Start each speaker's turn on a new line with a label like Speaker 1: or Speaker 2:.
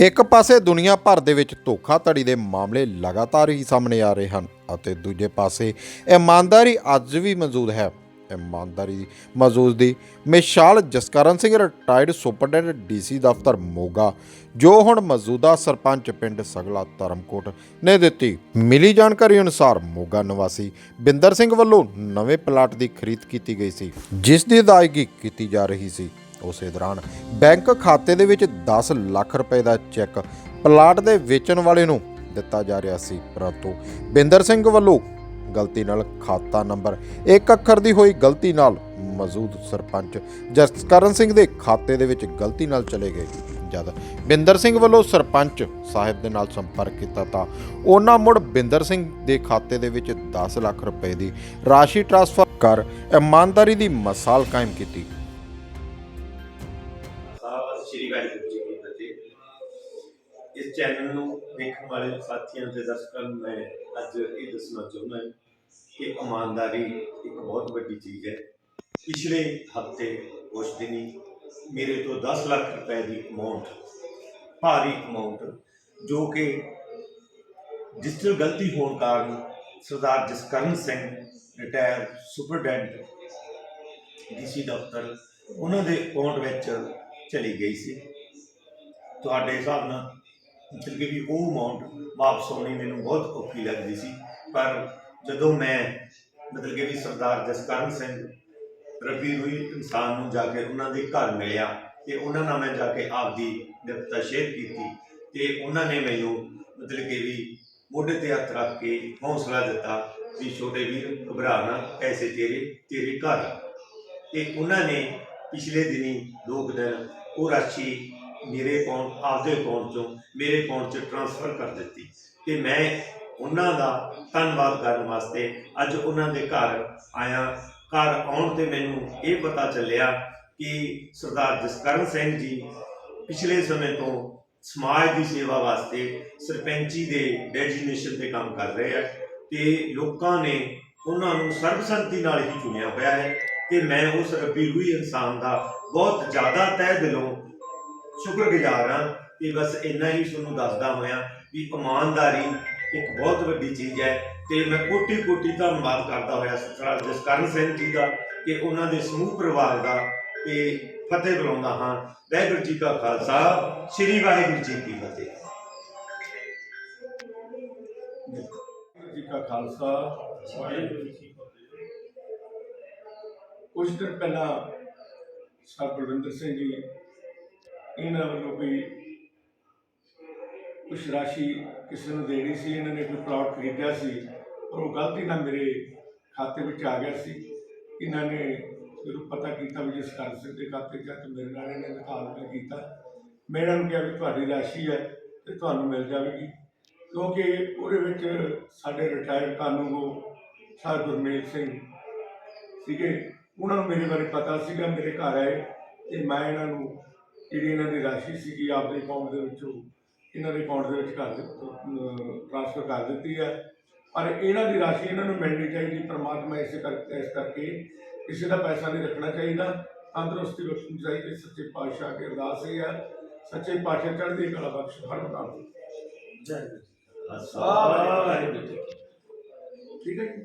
Speaker 1: ਇੱਕ ਪਾਸੇ ਦੁਨੀਆ ਭਰ ਦੇ ਵਿੱਚ ਧੋਖਾਧੜੀ ਦੇ ਮਾਮਲੇ ਲਗਾਤਾਰ ਹੀ ਸਾਹਮਣੇ ਆ ਰਹੇ ਹਨ ਅਤੇ ਦੂਜੇ ਪਾਸੇ ਇਮਾਨਦਾਰੀ ਅੱਜ ਵੀ ਮੌਜੂਦ ਹੈ। ਇਮਾਨਦਾਰੀ ਮੌਜੂਦ ਦੀ ਮਿਸਾਲ Jaskaran Singh retired superintendent DC ਦਫ਼ਤਰ ਮੋਗਾ, ਜੋ ਹੁਣ ਮੌਜੂਦਾ ਸਰਪੰਚ ਪਿੰਡ ਸਗਲਾ ਧਰਮਕੋਟ ਨੇ ਦਿੱਤੀ। ਮਿਲੀ ਜਾਣਕਾਰੀ ਅਨੁਸਾਰ ਮੋਗਾ ਨਿਵਾਸੀ ਬਿੰਦਰ ਸਿੰਘ ਵੱਲੋਂ ਨਵੇਂ ਪਲਾਟ ਦੀ ਖਰੀਦ ਕੀਤੀ ਗਈ ਸੀ, ਜਿਸ ਦੀ ਅਦਾਇਗੀ ਕੀਤੀ ਜਾ ਰਹੀ ਸੀ। ਉਸੇ ਦੌਰਾਨ ਬੈਂਕ ਖਾਤੇ ਦੇ ਵਿੱਚ 10 ਲੱਖ ਰੁਪਏ ਦਾ ਚੈੱਕ ਪਲਾਟ ਦੇ ਵੇਚਣ ਵਾਲੇ ਨੂੰ ਦਿੱਤਾ ਜਾ ਰਿਹਾ ਸੀ। ਪਰੰਤੂ ਬਿੰਦਰ ਸਿੰਘ ਵੱਲੋਂ ਗਲਤੀ ਨਾਲ ਖਾਤਾ ਨੰਬਰ ਇੱਕ ਅੱਖਰ ਦੀ ਹੋਈ ਗਲਤੀ ਨਾਲ ਮੌਜੂਦ ਸਰਪੰਚ ਜਸਕਰਨ ਸਿੰਘ ਦੇ ਖਾਤੇ ਦੇ ਵਿੱਚ ਗਲਤੀ ਨਾਲ ਚਲੇ ਗਏ। ਜਦ ਬਿੰਦਰ ਸਿੰਘ ਵੱਲੋਂ ਸਰਪੰਚ ਸਾਹਿਬ ਦੇ ਨਾਲ ਸੰਪਰਕ ਕੀਤਾ ਤਾਂ ਉਹਨਾਂ ਮੁੜ ਬਿੰਦਰ ਸਿੰਘ ਦੇ ਖਾਤੇ ਦੇ ਵਿੱਚ 10 ਲੱਖ ਰੁਪਏ ਦੀ ਰਾਸ਼ੀ ਟ੍ਰਾਂਸਫਰ ਕਰ ਇਮਾਨਦਾਰੀ ਦੀ ਮਿਸਾਲ ਕਾਇਮ ਕੀਤੀ।
Speaker 2: ਜੀ ਇਸ ਚੈਨਲ ਨੂੰ ਵੇਖਣ ਵਾਲੇ ਸਾਥੀਆਂ ਤੇ ਦਰਸ਼ਕਾਂ ਨੂੰ ਮੈਂ ਅੱਜ ਇਹ ਦੱਸਣਾ ਚਾਹੁੰਦਾ ਹਾਂ ਕਿ ਇਮਾਨਦਾਰੀ ਇੱਕ ਬਹੁਤ ਵੱਡੀ ਚੀਜ਼ ਹੈ। ਪਿਛਲੇ ਹਫ਼ਤੇ, ਉਸ ਦਿਨੀ ਮੇਰੇ ਤੋਂ 10 ਲੱਖ ਰੁਪਏ ਦੀ ਅਮਾਉਂਟ ਭਾਰੀ ਅਮਾਉਂਟ ਜੋ ਕਿ ਡਿਜੀਟਲ ਗਲਤੀ ਹੋਣ ਕਾਰਨ Sardar Jaskaran Singh retire superintendent DC ਦਫ਼ਤਰ, ਉਹਨਾਂ ਦੇ ਅਕਾਊਂਟ ਵਿੱਚ ਚਲੀ ਗਈ ਸੀ। ਤੁਹਾਡੇ ਹਿਸਾਬ ਨਾਲ, ਮਤਲਬ ਕਿ ਵੀ ਉਹ ਅਮਾਉਂਟ ਵਾਪਸ ਹੋਣੀ ਮੈਨੂੰ ਬਹੁਤ ਔਖੀ ਲੱਗਦੀ ਸੀ। ਪਰ ਜਦੋਂ ਮੈਂ, ਮਤਲਬ ਕਿ ਵੀ ਸਰਦਾਰ ਜਸਕਰਨ ਸਿੰਘ ਰੱਬੀ ਹੋਈ, ਇਨਸਾਨ ਨੂੰ ਜਾ ਕੇ ਉਹਨਾਂ ਦੇ ਘਰ ਮਿਲਿਆ ਤੇ ਉਹਨਾਂ ਨਾਲ ਮੈਂ ਜਾ ਕੇ ਆਪਦੀ ਵਿਪਤਾ ਸ਼ੇਅਰ ਕੀਤੀ ਤੇ ਉਹਨਾਂ ਨੇ ਮੈਨੂੰ, ਮਤਲਬ ਕਿ ਵੀ ਮੋਢੇ ਤੇ ਹੱਥ ਰੱਖ ਕੇ ਹੌਸਲਾ ਦਿੱਤਾ ਵੀ ਛੋਟੇ ਵੀਰ, ਘਬਰਾ ਨਾ, ਪੈਸੇ ਤੇਰੇ ਤੇਰੇ ਘਰ ਤੇ ਉਹਨਾਂ ਨੇ ਪਿਛਲੇ ਦਿਨੀ ਦੋ ਕੁ ਦਿਨ ਉਹ ਰਾਸ਼ੀ ਮੇਰੇ ਅਕਾਊਂਟ ਆਪਦੇ ਅਕਾਊਂਟ ਚੋਂ ਮੇਰੇ ਅਕਾਊਂਟ 'ਚ ਟ੍ਰਾਂਸਫਰ ਕਰ ਦਿੱਤੀ ਤੇ ਮੈਂ ਉਹਨਾਂ ਦਾ ਧੰਨਵਾਦ ਕਰਨ ਵਾਸਤੇ ਅੱਜ ਉਹਨਾਂ ਦੇ ਘਰ ਆਇਆ। ਘਰ ਆਉਣ ਤੇ ਮੈਨੂੰ ਇਹ ਪਤਾ ਚੱਲਿਆ ਕਿ ਸਰਦਾਰ ਜਸਕਰਨ ਸਿੰਘ ਜੀ ਪਿਛਲੇ ਸਮੇਂ ਤੋਂ ਸਮਾਜ ਦੀ ਸੇਵਾ ਵਾਸਤੇ ਸਰਪੰਚੀ ਦੇ ਡੈਜੀਨੇਸ਼ਨ ਤੇ ਕੰਮ ਕਰ ਰਹੇ ਆ ਤੇ ਲੋਕਾਂ ਨੇ ਉਹਨਾਂ ਨੂੰ ਸਰਬਸੰਮਤੀ ਨਾਲ ਹੀ ਚੁਣਿਆ ਹੋਇਆ ਹੈ ਤੇ ਮੈਂ ਉਸ ਰੱਬੀ ਰੂਹੀ ਇਨਸਾਨ ਦਾ ਬਹੁਤ ਜ਼ਿਆਦਾ ਤਹਿ ਦਿਲੋਂ ਸ਼ੁਕਰਗੁਜ਼ਾਰ ਹਾਂ ਤੇ ਬਸ ਇੰਨਾ ਹੀ ਤੁਹਾਨੂੰ ਦੱਸਦਾ ਹੋਇਆ ਵੀ ਇਮਾਨਦਾਰੀ ਇੱਕ ਬਹੁਤ ਵੱਡੀ ਚੀਜ਼ ਹੈ ਤੇ ਮੈਂ ਕੋਟੀ ਕੋਟੀ ਧੰਨਵਾਦ ਕਰਦਾ ਹੋਇਆ ਸਰਦਾਰ ਜਸਕਰਨ ਸਿੰਘ ਜੀ ਦਾ ਤੇ ਉਹਨਾਂ ਦੇ ਸਮੂਹ ਪਰਿਵਾਰ ਦਾ ਤੇ ਫਤਿਹ ਬੁਲਾਉਂਦਾ ਹਾਂ। ਵਾਹਿਗੁਰੂ ਜੀ ਕਾ ਖਾਲਸਾ, ਸ੍ਰੀ ਵਾਹਿਗੁਰੂ ਜੀ ਕੀ ਫਤਿਹ।
Speaker 3: ਵਾਹਿਗੁਰੂ ਜੀ ਕਾ ਖਾਲਸਾ, ਵਾਹਿਗੁਰੂ ਜੀ ਕੀ ਫਤਿਹ। ਕੁਝ ਦਿਨ ਪਹਿਲਾਂ ਸਰ ਬਲਵਿੰਦਰ ਸਿੰਘ ਜੀ ਇਹਨਾਂ ਵੱਲੋਂ ਕੋਈ ਕੁਛ ਰਾਸ਼ੀ ਕਿਸੇ ਨੂੰ ਦੇਣੀ ਸੀ, ਇਹਨਾਂ ਨੇ ਕੋਈ ਪਲਾਟ ਖਰੀਦਿਆ ਸੀ, ਪਰ ਉਹ ਗਲਤੀ ਨਾਲ ਮੇਰੇ ਖਾਤੇ ਵਿੱਚ ਆ ਗਿਆ ਸੀ। ਇਹਨਾਂ ਨੇ ਜਦੋਂ ਪਤਾ ਕੀਤਾ ਵੀ ਜਿਸ ਕਰ ਸਿੰਘ ਦੇ ਖਾਤੇ 'ਚ ਤੇ ਮੇਰੇ ਨਾਲ ਇਹਨੇ ਨਿਕਾਲ ਕੀਤਾ। ਮੈਂ ਇਹਨਾਂ ਨੂੰ ਕਿਹਾ ਵੀ ਤੁਹਾਡੀ ਰਾਸ਼ੀ ਹੈ ਤੇ ਤੁਹਾਨੂੰ ਮਿਲ ਜਾਵੇਗੀ। ਕਿਉਂਕਿ ਉਹਦੇ ਵਿੱਚ ਸਾਡੇ ਰਿਟਾਇਰਡ ਕਾਨੂੰਗੋ ਸਰ ਗੁਰਮੇਲ ਸਿੰਘ ਸੀਗੇ। ਉਹਨਾਂ ਨੂੰ ਮੇਰੇ ਬਾਰੇ ਪਤਾ ਸੀਗਾ, ਮੇਰੇ ਘਰ ਆਏ ਤੇ ਮੈਂ ਇਹਨਾਂ ਨੂੰ ਜਿਹੜੀ ਇਹਨਾਂ ਦੀ ਰਾਸ਼ੀ ਸੀਗੀ ਆਪਦੇ ਅਕਾਊਂਟ ਦੇ ਵਿੱਚੋਂ ਇਹਨਾਂ ਦੇ ਅਕਾਊਂਟ ਦੇ ਵਿੱਚ ਕਰ ਟ੍ਰਾਂਸਫਰ ਕਰ ਦਿੱਤੀ ਹੈ। ਪਰ ਇਹਨਾਂ ਦੀ ਰਾਸ਼ੀ ਇਹਨਾਂ ਨੂੰ ਮਿਲਣੀ ਚਾਹੀਦੀ ਪਰਮਾਤਮਾ ਇਸੇ ਕਰ ਇਸ ਕਰਕੇ ਕਿਸੇ ਦਾ ਪੈਸਾ ਨਹੀਂ ਰੱਖਣਾ ਚਾਹੀਦਾ। ਤੰਦਰੁਸਤੀ ਬਖਸ਼ਣੀ ਚਾਹੀਦੀ ਸੱਚੇ ਪਾਤਸ਼ਾਹ ਦੀ ਅਰਦਾਸ ਇਹ ਹੈ। ਸੱਚੇ ਪਾਤਸ਼ਾਹ ਚੜ੍ਹਦੀ ਕਲਾ ਬਖਸ਼ ਹਰ
Speaker 2: ਵਾਹਿਗੁਰੂ ਜੀ ਫਤਿਹ।
Speaker 3: ਠੀਕ ਹੈ ਜੀ?